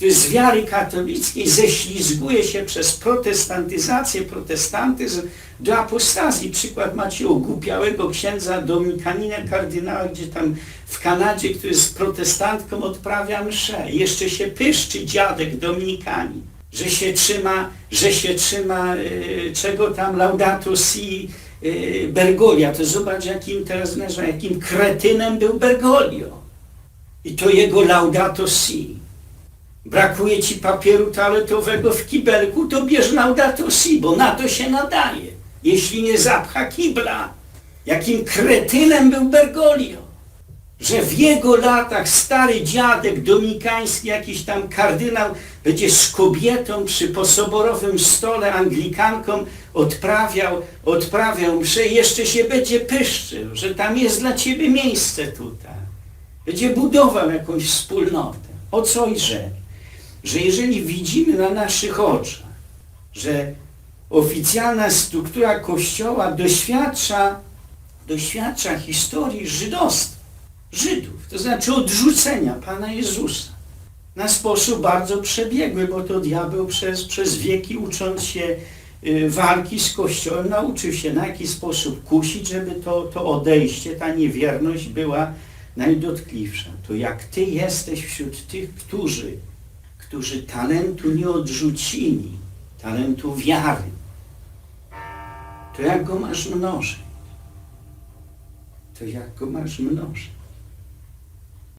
z wiary katolickiej ześlizguje się przez protestantyzację, protestantyzm do apostazji. Przykład macie ogłupiałego księdza Dominikanina kardynała, gdzie tam w Kanadzie, który z protestantką odprawia mszę. Jeszcze się pyszczy dziadek Dominikanin, że się trzyma, że się trzyma y, czego tam Laudato Si y, Bergolia. To zobacz jakim teraz jakim kretynem był Bergoglio. I to jego Laudato Si. Brakuje ci papieru toaletowego w kibelku, to bierz Laudato Si, bo na to się nadaje. Jeśli nie zapcha kibla. Jakim kretynem był Bergoglio. Że w jego latach stary dziadek dominikański, jakiś tam kardynał, będzie z kobietą przy posoborowym stole anglikanką odprawiał, odprawiał mszę i jeszcze się będzie pyszczył, że tam jest dla ciebie miejsce tutaj. Będzie budował jakąś wspólnotę. O co i że? Że jeżeli widzimy na naszych oczach, że oficjalna struktura Kościoła doświadcza, doświadcza historii żydostwa, Żydów, to znaczy odrzucenia Pana Jezusa na sposób bardzo przebiegły, bo to diabeł przez, przez wieki ucząc się y, walki z Kościołem nauczył się na jaki sposób kusić, żeby to, to odejście, ta niewierność była najdotkliwsza. To jak Ty jesteś wśród tych, którzy, którzy talentu nie odrzucili, talentu wiary, to jak go masz mnożyć? To jak go masz mnożyć?